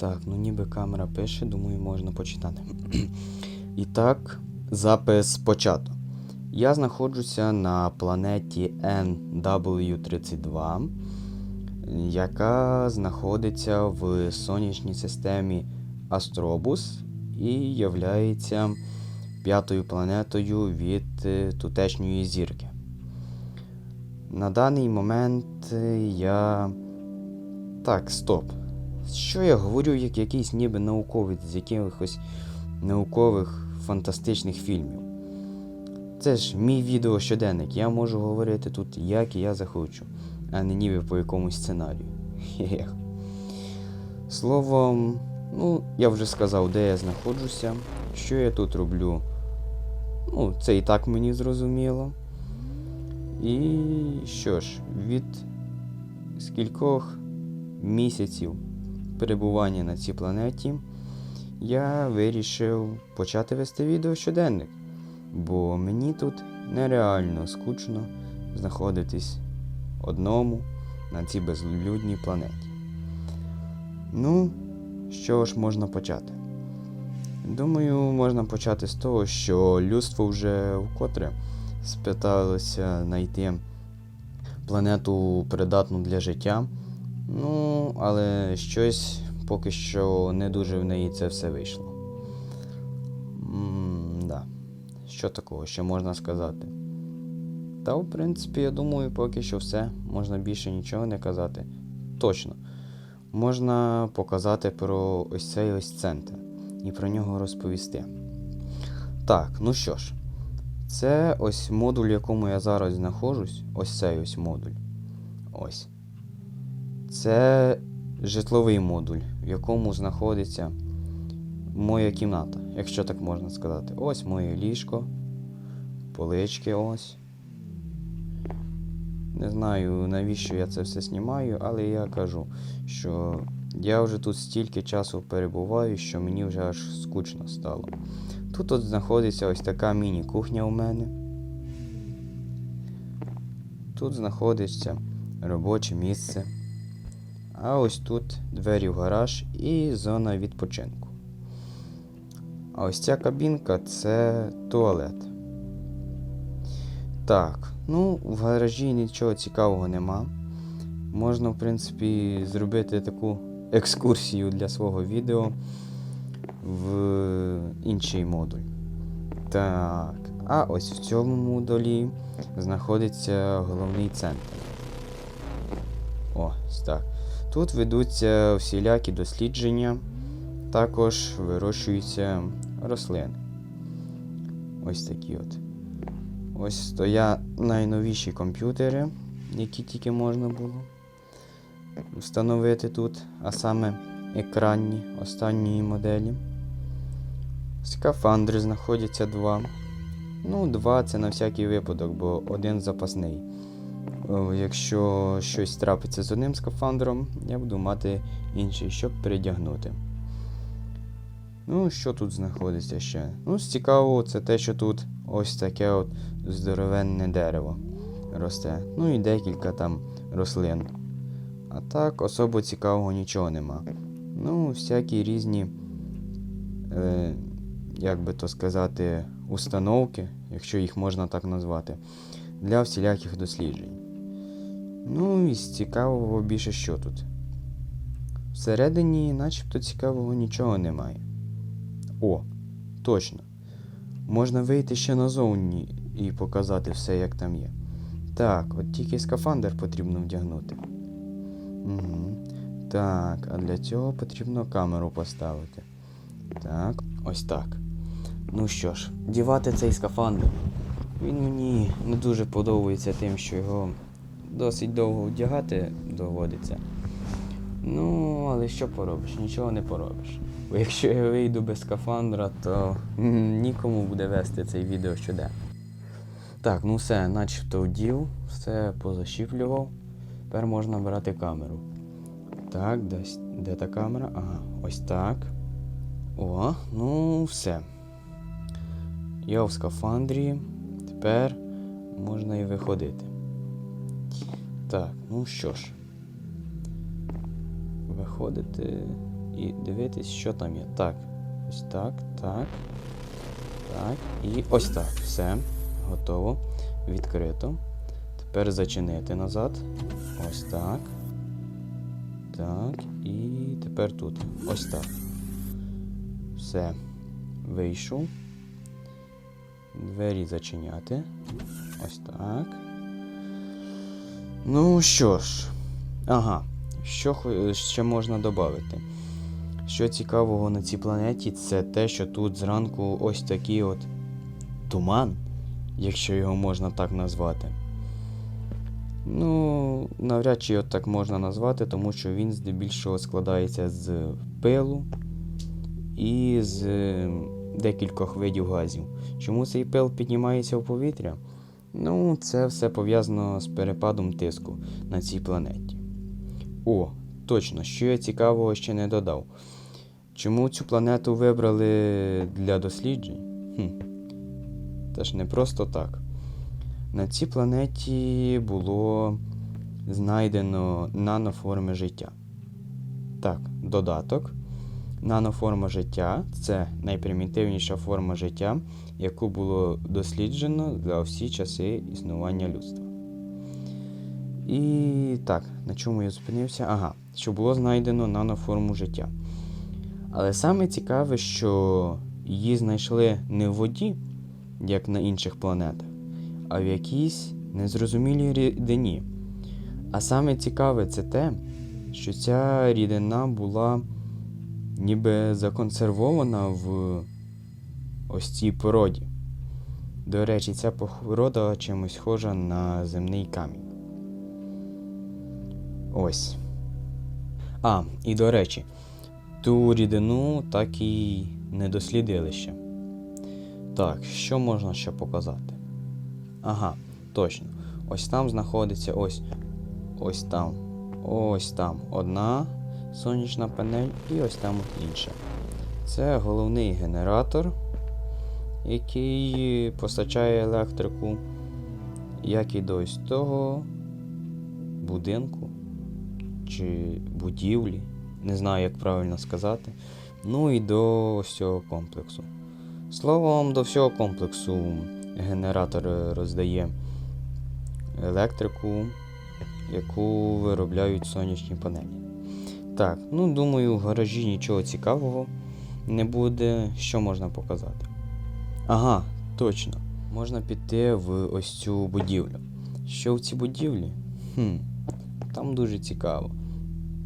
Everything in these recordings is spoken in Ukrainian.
Так, ну ніби камера пише, думаю, можна почитати. І так, запис почато. Я знаходжуся на планеті NW32, яка знаходиться в сонячній системі Астробус і являється п'ятою планетою від е, тутешньої зірки. На даний момент е, я. Так, стоп. Що я говорю, як якийсь ніби науковець з якихось наукових фантастичних фільмів? Це ж мій відео щоденник, я можу говорити тут, як і я захочу, а не ніби по якомусь сценарію. Хе-хе. Словом, ну, я вже сказав, де я знаходжуся, що я тут роблю. Ну, це і так мені зрозуміло. І що ж, від скількох місяців перебування на цій планеті я вирішив почати вести відео щоденник, бо мені тут нереально скучно знаходитись одному на цій безлюдній планеті. Ну, що ж можна почати? Думаю, можна почати з того, що людство вже вкотре спиталося знайти планету придатну для життя. Ну, але щось поки що не дуже в неї це все вийшло. м да. Що такого ще можна сказати? Та, в принципі, я думаю, поки що все. Можна більше нічого не казати. Точно. Можна показати про ось цей ось центр і про нього розповісти. Так, ну що ж, це ось модуль, в якому я зараз знаходжусь. Ось цей ось модуль. Ось. Це житловий модуль, в якому знаходиться моя кімната, якщо так можна сказати. Ось моє ліжко, полички ось. Не знаю, навіщо я це все знімаю, але я кажу, що я вже тут стільки часу перебуваю, що мені вже аж скучно стало. Тут от знаходиться ось така міні-кухня у мене. Тут знаходиться робоче місце. А ось тут двері в гараж і зона відпочинку. А ось ця кабінка це туалет. Так, ну, в гаражі нічого цікавого нема. Можна, в принципі, зробити таку екскурсію для свого відео в інший модуль. Так, а ось в цьому модулі знаходиться головний центр. Ось так. Тут ведуться всілякі дослідження, також вирощуються рослини. Ось такі от. Ось стоять найновіші комп'ютери, які тільки можна було встановити тут, а саме екранні останньої моделі. Скафандри знаходяться два. Ну, два це на всякий випадок, бо один запасний. О, Якщо щось трапиться з одним скафандром, я буду мати інший, щоб передягнути. Ну, що тут знаходиться ще? Ну, цікавого, це те, що тут ось таке от здоровенне дерево росте. Ну і декілька там рослин. А так, особо цікавого нічого нема. Ну, всякі різні, е, як би то сказати, установки, якщо їх можна так назвати, для всіляких досліджень. Ну і з цікавого більше що тут. Всередині начебто цікавого нічого немає. О, точно. Можна вийти ще назовні і показати все, як там є. Так, от тільки скафандр потрібно вдягнути. Угу. Так, а для цього потрібно камеру поставити. Так, ось так. Ну що ж, дівати цей скафандр. Він мені не дуже подобається тим, що його досить довго вдягати доводиться. Ну, але що поробиш? Нічого не поробиш. Бо якщо я вийду без скафандра, то нікому буде вести цей відео щоденно. Так, ну все, начебто вдів, все позашіплював. Тепер можна брати камеру. Так, десь, де та камера? Ага, ось так. О, ну все. Я в скафандрі. Тепер можна і виходити. Так, ну що ж. Виходити і дивитись, що там є. Так. Ось так, так. Так. І ось так. Все. Готово. Відкрито. Тепер зачинити назад. Ось так. Так. І тепер тут. Ось так. Все. Вийшов. Двері зачиняти. Ось так. Ну що ж. Ага. Що ще можна додати? Що цікавого на цій планеті, це те, що тут зранку ось такий от туман, якщо його можна так назвати. Ну, навряд чи його так можна назвати, тому що він здебільшого складається з пилу і з е, декількох видів газів. Чому цей пил піднімається в повітря? Ну, це все пов'язано з перепадом тиску на цій планеті. О, точно, що я цікавого ще не додав. Чому цю планету вибрали для досліджень? Хм. Та ж не просто так. На цій планеті було знайдено наноформи життя. Так, додаток. Наноформа життя це найпримітивніша форма життя, яку було досліджено за всі часи існування людства. І так, на чому я зупинився? Ага, що було знайдено наноформу життя. Але саме цікаве, що її знайшли не в воді, як на інших планетах, а в якійсь незрозумілій рідині. А саме цікаве це те, що ця рідина була ніби законсервована в ось цій породі. До речі, ця порода чимось схожа на земний камінь. Ось. А, і до речі, ту рідину так і не дослідили ще. Так, що можна ще показати? Ага, точно. Ось там знаходиться ось ось там. Ось там одна сонячна панель і ось там от інша. Це головний генератор, який постачає електрику, як і до ось того будинку чи будівлі. Не знаю, як правильно сказати. Ну і до ось цього комплексу. Словом, до всього комплексу генератор роздає електрику, яку виробляють сонячні панелі. Так, ну думаю, в гаражі нічого цікавого не буде. Що можна показати? Ага, точно. Можна піти в ось цю будівлю. Що в цій будівлі? Хм, там дуже цікаво.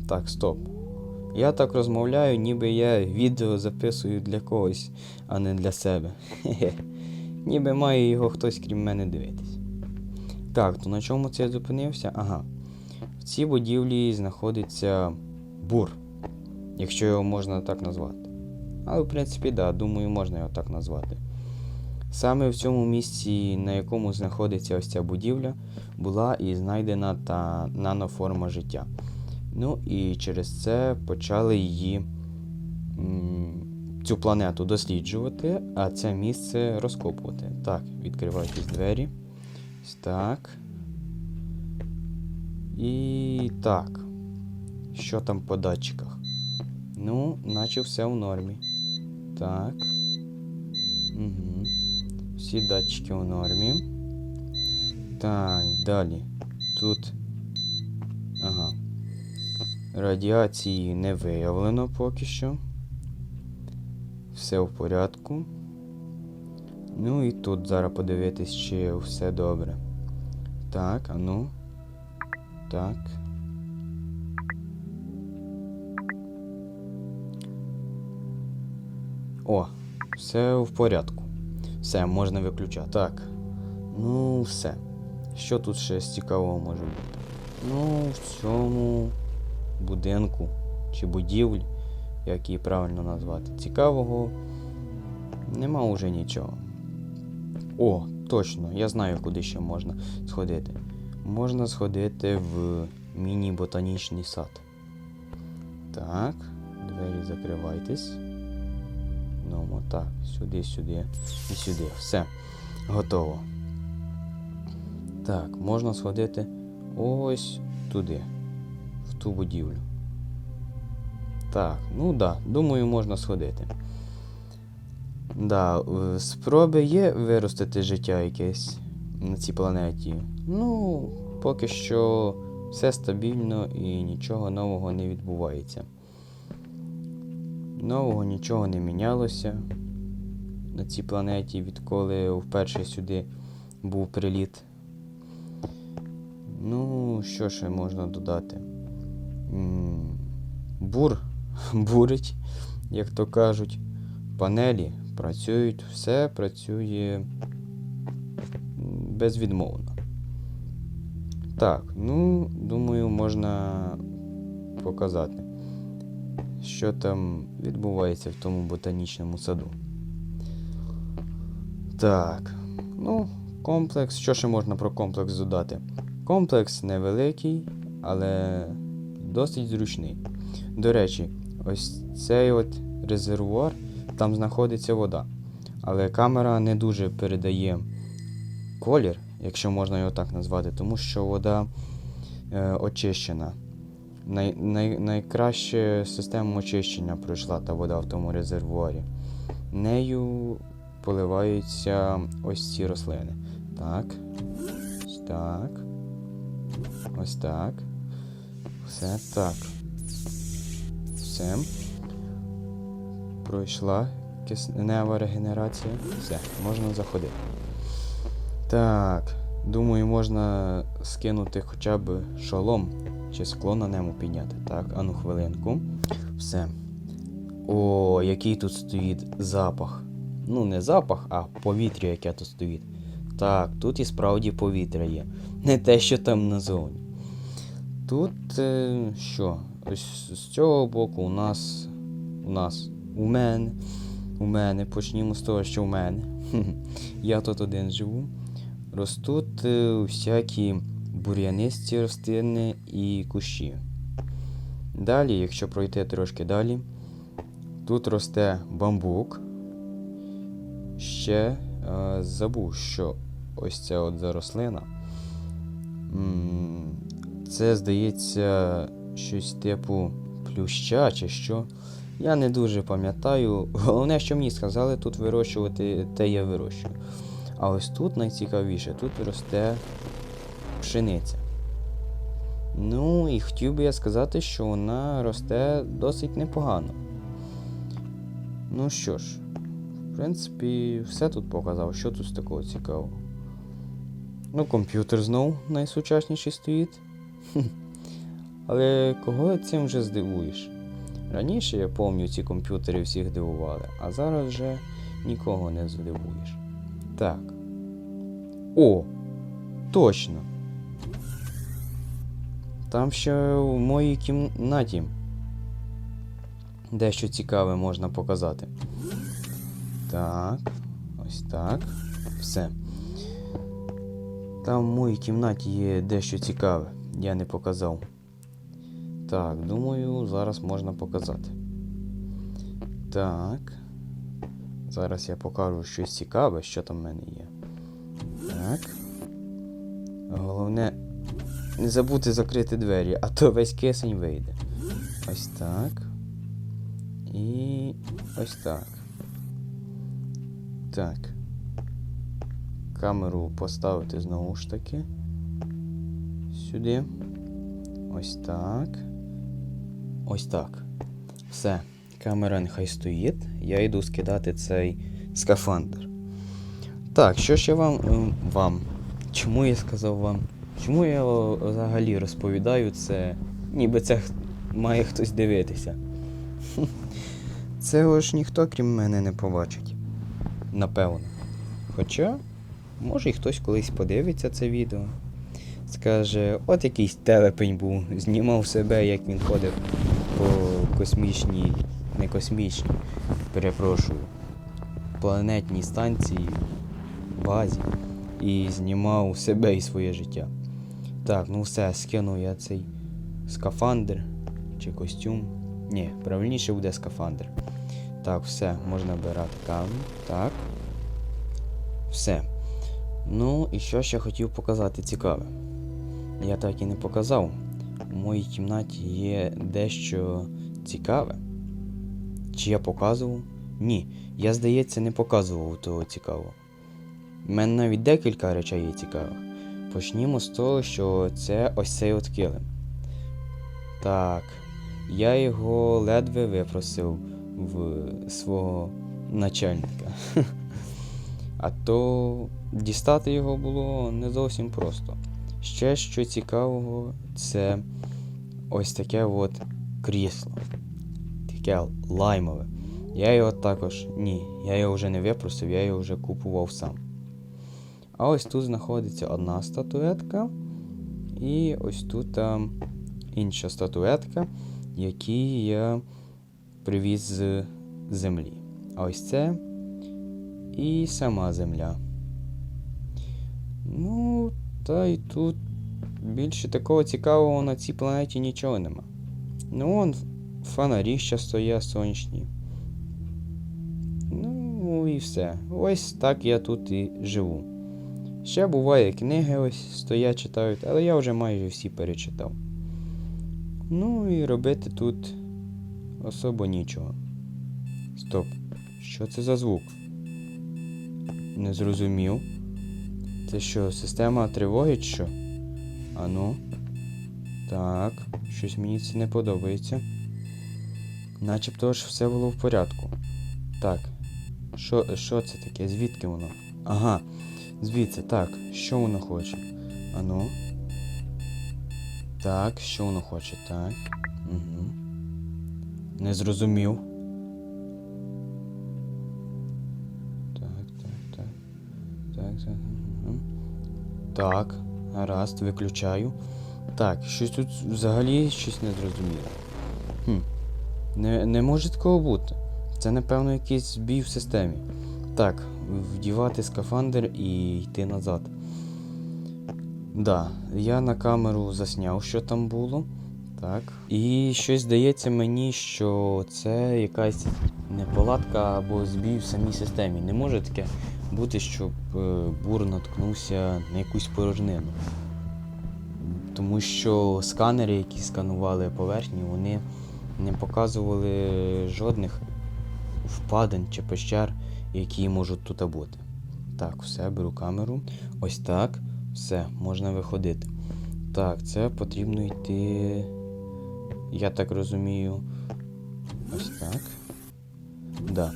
Так, стоп. Я так розмовляю, ніби я відео записую для когось, а не для себе. Хе-хе. Ніби має його хтось крім мене дивитись. Так, то на чому це я зупинився? Ага. В цій будівлі знаходиться бур, якщо його можна так назвати. Але, в принципі, да, думаю, можна його так назвати. Саме в цьому місці, на якому знаходиться ось ця будівля, була і знайдена та наноформа життя. Ну і через це почали її цю планету досліджувати, а це місце розкопувати. Так, відкривайтесь двері. Так. І так. Що там по датчиках? Ну, наче все в нормі. Так. Угу. Всі датчики в нормі. Так, далі. Тут. Ага. Радіації не виявлено поки що. Все в порядку. Ну і тут зараз подивитись, чи все добре. Так, а ну. Так. О, все в порядку. Все, можна виключати. Так. Ну, все. Що тут ще з цікавого може бути? Ну, в цьому будинку чи будівлі, як її правильно назвати. Цікавого нема уже нічого. О, точно, я знаю, куди ще можна сходити. Можна сходити в міні-ботанічний сад. Так, двері закривайтесь. Ну, так, сюди, сюди і сюди. Все, готово. Так, можна сходити ось туди, в ту будівлю. Так, ну да, думаю, можна сходити. Да, спроби є виростити життя якесь на цій планеті. Ну, поки що все стабільно і нічого нового не відбувається. Нового нічого не мінялося на цій планеті, відколи вперше сюди був приліт. Ну, що ще можна додати? Бур бурить, як то кажуть. Панелі працюють, все працює безвідмовно. Так, ну, думаю, можна показати, що там відбувається в тому ботанічному саду. Так, ну, комплекс. Що ще можна про комплекс додати? Комплекс невеликий, але досить зручний. До речі, ось цей от резервуар, там знаходиться вода. Але камера не дуже передає колір, якщо можна його так назвати, тому що вода е, очищена. Най, най, найкраще систему очищення пройшла та вода в тому резервуарі. Нею поливаються ось ці рослини. Так. Так. Ось так. Все так. Все. Пройшла киснева регенерація. Все, можна заходити. Так. Думаю, можна скинути хоча б шолом чи скло на нему підняти. Так, ану хвилинку. Все. О, який тут стоїть запах. Ну, не запах, а повітря, яке тут стоїть. Так, тут і справді повітря є. Не те, що там назовні. Тут е, що? Ось з цього боку у нас. У нас. У мене. У мене. Почнімо з того, що у мене. Я тут один живу. Ростуть е, всякі бур'янисті рослини і кущі. Далі, якщо пройти трошки далі, тут росте бамбук. Ще е, забув, що ось ця от зарослина. Це, здається, щось типу плюща чи що. Я не дуже пам'ятаю. Головне, що мені сказали тут вирощувати, те я вирощую. А ось тут найцікавіше, тут росте пшениця. Ну і хотів би я сказати, що вона росте досить непогано. Ну що ж, в принципі, все тут показав, що тут такого цікавого. Ну, комп'ютер знов найсучасніший стоїть. Але кого цим вже здивуєш? Раніше, я пам'ятаю, ці комп'ютери всіх дивували, а зараз вже нікого не здивуєш. Так. О! Точно! Там ще в моїй кімнаті дещо цікаве можна показати. Так, ось так. Все. Там в моїй кімнаті є дещо цікаве. Я не показав. Так, думаю, зараз можна показати. Так. Зараз я покажу щось цікаве, що там в мене є. Так. Головне, не забути закрити двері, а то весь кисень вийде. Ось так. І ось так. Так. Камеру поставити знову ж таки. Сюди. Ось так. Ось так. Все. Камера нехай стоїть. Я йду скидати цей скафандр. Так, що ще вам. ем, вам? Чому я сказав вам? Чому я взагалі розповідаю це, ніби це має хтось дивитися? Цього ж ніхто, крім мене, не побачить. Напевно. Хоча, може, і хтось колись подивиться це відео. Скаже, от якийсь телепень був, знімав себе, як він ходив по космічній, не космічній, перепрошую, планетній станції, базі, і знімав себе і своє життя. Так, ну все, скинув я цей скафандр чи костюм. Ні, правильніше буде скафандр. Так, все, можна брати камінь. Так. Все. Ну, і що ще хотів показати цікаве. Я так і не показав. У моїй кімнаті є дещо цікаве. Чи я показував? Ні, я, здається, не показував того цікавого. У мене навіть декілька речей є цікавих. Почнімо з того, що це ось цей от килим. Так, я його ледве випросив в свого начальника. А то дістати його було не зовсім просто. Ще що цікавого, це ось таке от крісло. Таке лаймове. Я його також. Ні, я його вже не випросив, я його вже купував сам. А ось тут знаходиться одна статуетка. І ось тут а, інша статуетка, які я привіз з землі. А ось це і сама земля. Ну, та й тут більше такого цікавого на цій планеті нічого нема. Ну, вон фонарі ще стоять сонячні. Ну і все. Ось так я тут і живу. Ще буває книги ось стоять, читають, але я вже майже всі перечитав. Ну і робити тут особо нічого. Стоп. Що це за звук? Не зрозумів. Це що, система тривоги чи що? Ану. Так, щось мені це не подобається. Начебто ж все було в порядку. Так. Що, що це таке? Звідки воно? Ага. Звідси, так, що воно хоче? Ану. Так, що воно хоче? Так. Угу. Не зрозумів. Так, так, так. Так, так. угу. Так, гаразд, виключаю. Так, щось тут взагалі щось не зрозуміло. Хм. Не, не може такого бути. Це, напевно, якийсь збій в системі. Так, вдівати скафандр і йти назад. Да, я на камеру засняв, що там було. Так. І щось здається мені, що це якась неполадка або збій в самій системі. Не може таке бути, щоб е, бур наткнувся на якусь порожнину. Тому що сканери, які сканували поверхні, вони не показували жодних впадин чи пещер, які можуть тут бути. Так, все, беру камеру. Ось так. Все, можна виходити. Так, це потрібно йти. Я так розумію. Ось так. Да.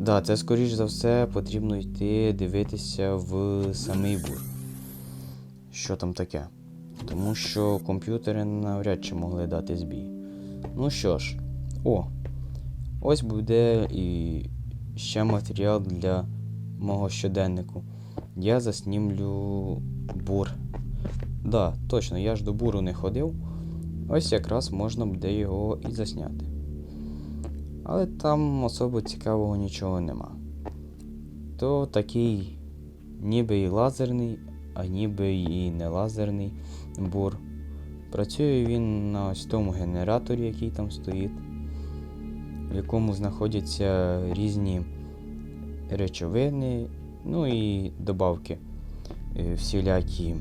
Да, це скоріш за все потрібно йти дивитися в самий бур. Що там таке? Тому що комп'ютери навряд чи могли дати збій. Ну що ж, о, ось буде і ще матеріал для мого щоденнику. Я заснімлю бур. Да, точно, я ж до буру не ходив. Ось якраз можна буде його і засняти. Але там особо цікавого нічого нема. То такий ніби і лазерний, а ніби і не лазерний бур. Працює він на ось тому генераторі, який там стоїть, в якому знаходяться різні речовини, ну і добавки е, всілякі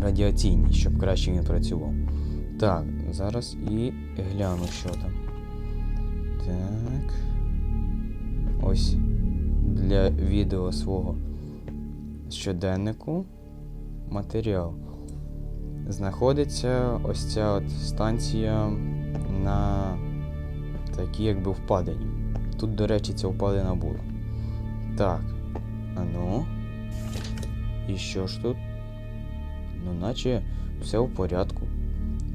радіаційні, щоб краще він працював. Так, зараз і гляну, що там. Так. Ось для відео свого щоденнику матеріал. Знаходиться ось ця от станція на такій якби впадині. Тут, до речі, ця впадина була. Так. А ну. І що ж тут? Ну, наче все в порядку.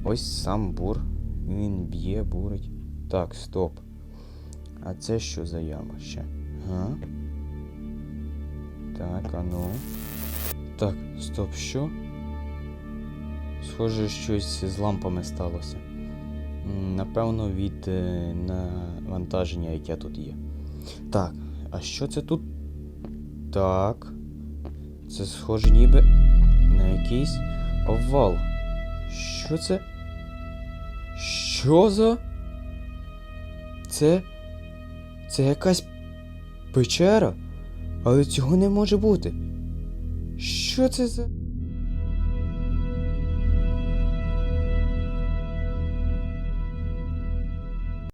Ось сам бур. Він б'є, бурить. Так, стоп. А це що за яма ще? Га? Так, а ну. Так, стоп, що? Схоже, щось з лампами сталося. Напевно, від е, навантаження, яке тут є. Так, а що це тут? Так. Це схоже ніби на якийсь овал. Що це? Що за? Це. Це якась печера? Але цього не може бути. Що це за.